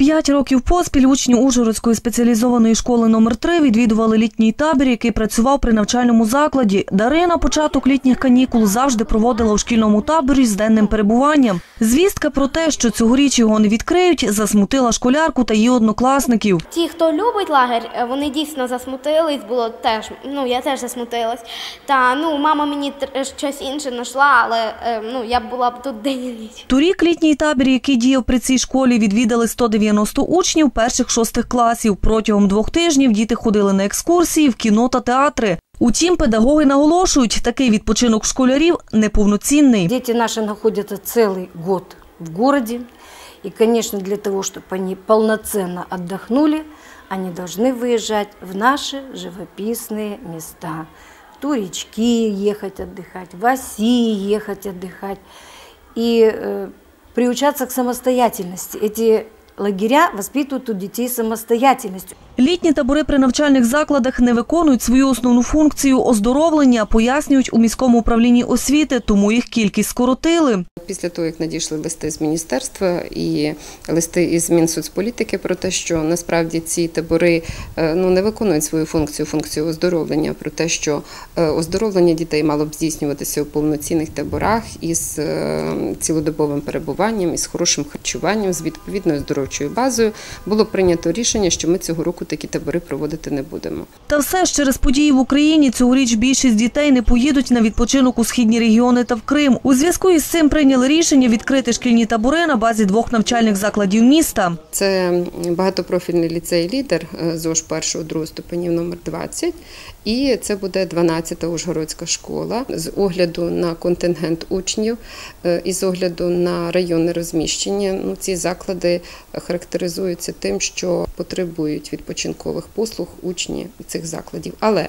П'ять років поспіль учні Ужгородської спеціалізованої школи номер 3 відвідували літній табір, який працював при навчальному закладі. Дарина початок літніх канікул завжди проводила у шкільному таборі з денним перебуванням. Звістка про те, що цьогоріч його не відкриють, засмутила школярку та її однокласників. Ті, хто любить лагерь, е, вони дійсно засмутились, було теж, ну я теж засмутилась. Та ну мама мені тр- щось інше знайшла, але е, ну я була б тут день і ніч. Торік літній табір, який діяв при цій школі, відвідали 190 учнів перших-шостих класів. Протягом двох тижнів діти ходили на екскурсії в кіно та театри. Утім, педагоги наголошують, такий відпочинок школярів неповноцінний. Дети наши находятся целый год в городе. И, конечно, для того, чтобы они полноценно отдохнули, они должны выезжать в наши живописные места. В Турички ехать отдыхать, в Оси ехать отдыхать. И э, приучаться к самостоятельности. Эти лагеря воспитывают у детей самостоятельность. Літні табори при навчальних закладах не виконують свою основну функцію оздоровлення, пояснюють у міському управлінні освіти, тому їх кількість скоротили. Після того, як надійшли листи з міністерства і листи із Мінсоцполітики про те, що насправді ці табори е, ну, не виконують свою функцію, функцію оздоровлення, про те, що е, оздоровлення дітей мало б здійснюватися у повноцінних таборах із е, цілодобовим перебуванням, із хорошим харчуванням, з відповідною здоровчою базою, було прийнято рішення, що ми цього року такі табори проводити не будемо. Та все ж через події в Україні цьогоріч більшість дітей не поїдуть на відпочинок у східні регіони та в Крим. У зв'язку із цим прийняли рішення відкрити шкільні табори на базі двох навчальних закладів міста. Це багатопрофільний ліцей лідер ЗОЖ першого другого ступенів номер 20 і це буде 12-та Ужгородська школа з огляду на контингент учнів е, і з огляду на районне розміщення. Ну, ці заклади характеризуються тим, що потребують відпочинкових послуг учні цих закладів. Але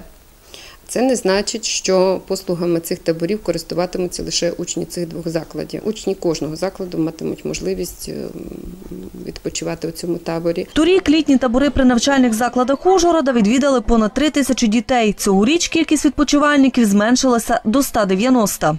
це не значить, що послугами цих таборів користуватимуться лише учні цих двох закладів. Учні кожного закладу матимуть можливість е, відпочивати у цьому таборі. Торік літні табори при навчальних закладах Ужгорода відвідали понад три тисячі дітей. Цьогоріч кількість відпочивальників зменшилася до 190.